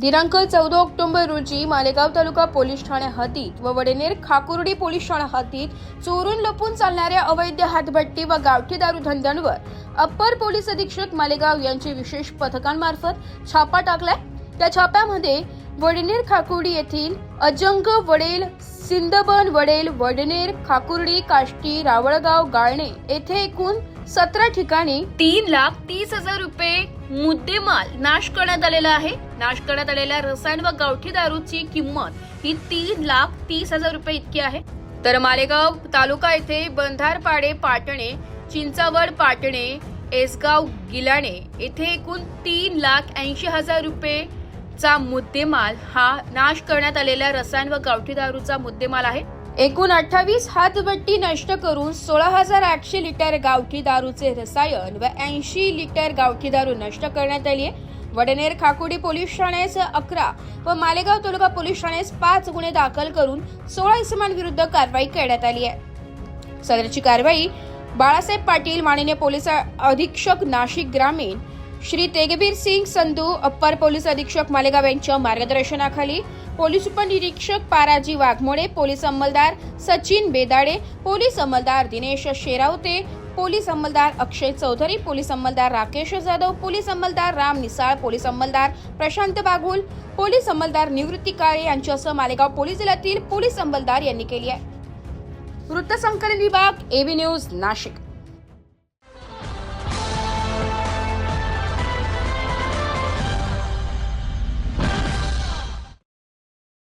दिनांक चौदा ऑक्टोबर रोजी मालेगाव तालुका पोलीस ठाणे हद्दीत व वडेनेर खाकुर्डी पोलीस ठाणा हद्दीत चोरून लपून चालणाऱ्या अवैध हातभट्टी व गावठी दारू धंद्यांवर अप्पर पोलीस अधीक्षक मालेगाव यांची विशेष पथकांमार्फत छापा टाकलाय. त्या छाप्यामध्ये वडनेर खाकुर्डी येथील अजंग वडेल सिंदबन वडेल वडनेर खाकुर्डी काष्टी रावळगाव गाळणे येथे एकूण सतरा ठिकाणी तीन लाख तीस हजार रुपये मुद्देमाल नाश करण्यात आलेला आहे. नाश करण्यात आलेल्या रसायन व गावठी दारूची किंमत ही तीन लाख तीस हजार रुपये इतकी आहे. तर मालेगाव तालुका येथे बंधारपाडे पाटणे चिंचावड पाटणे एसगाव गिलाणे येथे एकूण तीन लाख ऐंशी हजार रुपये चा मुद्देमाल हा नाश करण्यात आलेल्या रसायन व गावठी दारूचा मुद्देमाल आहे. एकूण अठ्ठावीस हातभट्टी नष्ट करून सोळा हजार आठशे लिटर गावठी दारूचे रसायन व ऐंशी लिटर गावठी दारू नष्ट करण्यात आली आहे. वडनेर खाकुडी पोलीस ठाण्यास अकरा व मालेगाव तालुका पोलीस ठाण्यास पाच गुन्हे दाखल करून सोळा इसमांविरुद्ध कारवाई करण्यात आली आहे. सदरची कारवाई बाळासाहेब पाटील माननीय पोलीस अधीक्षक नाशिक ग्रामीण श्री तेगबीर सिंग संधू अप्पर पोलीस अधीक्षक मालेगाव यांच्या मार्गदर्शनाखाली पोलीस उपनिरीक्षक पाराजी वाघमोडे पोलीस अंमलदार सचिन बेदाडे पोलीस अंमलदार दिनेश शेरावते पोलीस अंमलदार अक्षय चौधरी पोलीस अंमलदार राकेश जाधव पोलीस अंमलदार राम निसाळ पोलीस अंमलदार प्रशांत बागुल पोलीस अंमलदार निवृत्ती काळे यांच्यासह मालेगाव पोलीस दलातील पोलीस अंमलदार यांनी केली आहे. वृत्तसंकलन विभाग एव्ही न्यूज नाशिक.